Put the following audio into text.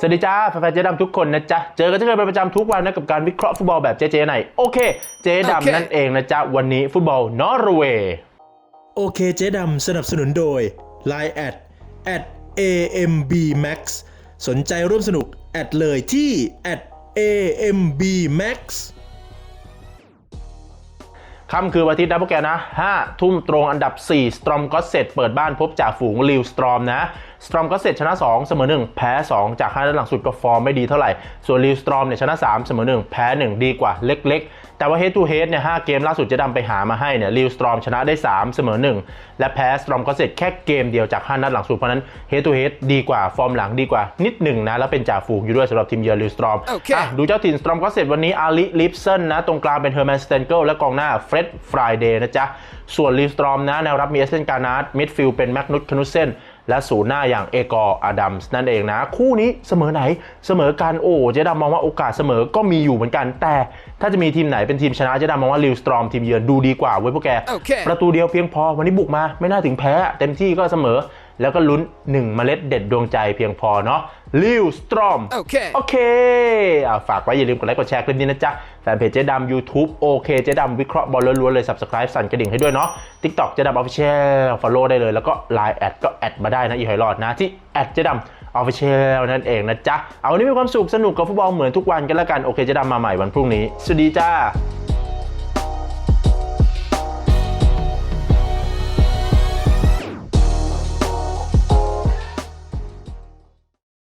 สวัสดีจ้าแฟนๆเจ๊ดำทุกคนนะจ๊ะ เจอกันเช่นเคยเป็นประจำทุกวันนะกับการวิเคราะห์ฟุตบอลแบบเจ๊ๆในโอเค เจ๊โอเคดำนั่นเองนะจ๊ะ วันนี้ฟุตบอลนอร์เวย์โอเคเจ๊ดำสนับสนุนโดย Line แอด at @ambmax สนใจร่วมสนุก แอดเลยที่ at @ambmax ค่ำคือวันอาทิตย์นะพวกแกนะ5ทุ่มตรงอันดับ 4 สตรอมก็เสร็จเปิดบ้านพบจากฝูงลิวสตรอมนะ สตรอมก็เสร็จชนะ 2 เสมอ 1 แพ้ 2 จาก5นัดหลังสุดก็ฟอร์มไม่ดีเท่าไหร่ ส่วนลิวสตรอมเนี่ยชนะ 3 เสมอ 1 แพ้ 1 ดีกว่าเล็ก ๆ แต่ว่า head to head เนี่ย5เกมล่าสุดจะดำไปหามาให้เนี่ยลิวสตรอมชนะได้ 3 เสมอ 1 และแพ้สตรอมก็เสร็จแค่เกมเดียวจาก5นัดหลังสุดเพราะฉะนั้น head to head ดีกว่าฟอร์มหลังดีกว่านิดหนึ่งนะแล้วเป็นจ่าฝูงอยู่ด้วยสำหรับทีมเยือนลิวสตรอมโอเคอะดูเจ้าถิ่นสตรอมก็เสร็จวันนี้อาริลิฟเซนนะตรงกลางเป็นเฮอร์แมนสเตนเกิลและกองหน้าเฟร็ดฟรายเดย์นะจ๊ะ ส่วนลิฟสตรอมนะแนวรับมีเอเซนการนาร์ดมิดฟิลด์เป็นแมกนุตคานุเซนและศูนย์หน้าอย่างเอกอร์อาดัมส์นั่นเองนะ คู่นี้เสมอไหนเสมอกันโอ้เจ๊ดำมองว่าโอกาสเสมอก็มีอยู่เหมือนกัน แต่ถ้าจะมีทีมไหนเป็นทีมชนะเจ๊ดำมองว่าลิวสตรอมทีมเยือนดูดีกว่าเว้ยพวกแกโอเคประตูเดียวเพียงพอวันนี้บุกมาไม่น่าถึงแพ้เต็มที่ก็เสมอ แล้วก็ลุ้นหนึ่งเมล็ดเด็ดดวงใจเพียงพอเนาะลิวสตรอม โอเค โอเคอะฝากไว้อย่าลืมกดไลค์กดแชร์คลิปนี้นะจ๊ะ แฟนเพจเจ๊ดำ YouTube โอเคเจ๊ดำวิเคราะห์บอลล้วนๆเลย Subscribe สั่นกระดิ่งให้ด้วยเนาะ TikTok เจ๊ดำ Official Follow ได้เลย แล้วก็ Line แอดก็แอดมาได้นะอีหอยหลอดนะที่แอดเจ๊ดำ Official นั่นเองนะจ๊ะ เอาวันนี้มีความสุขสนุกกับฟุตบอลเหมือนทุกวันกันแล้วกัน โอเคเจ๊ดำมาใหม่วันพรุ่งนี้ สวัสดีจ้า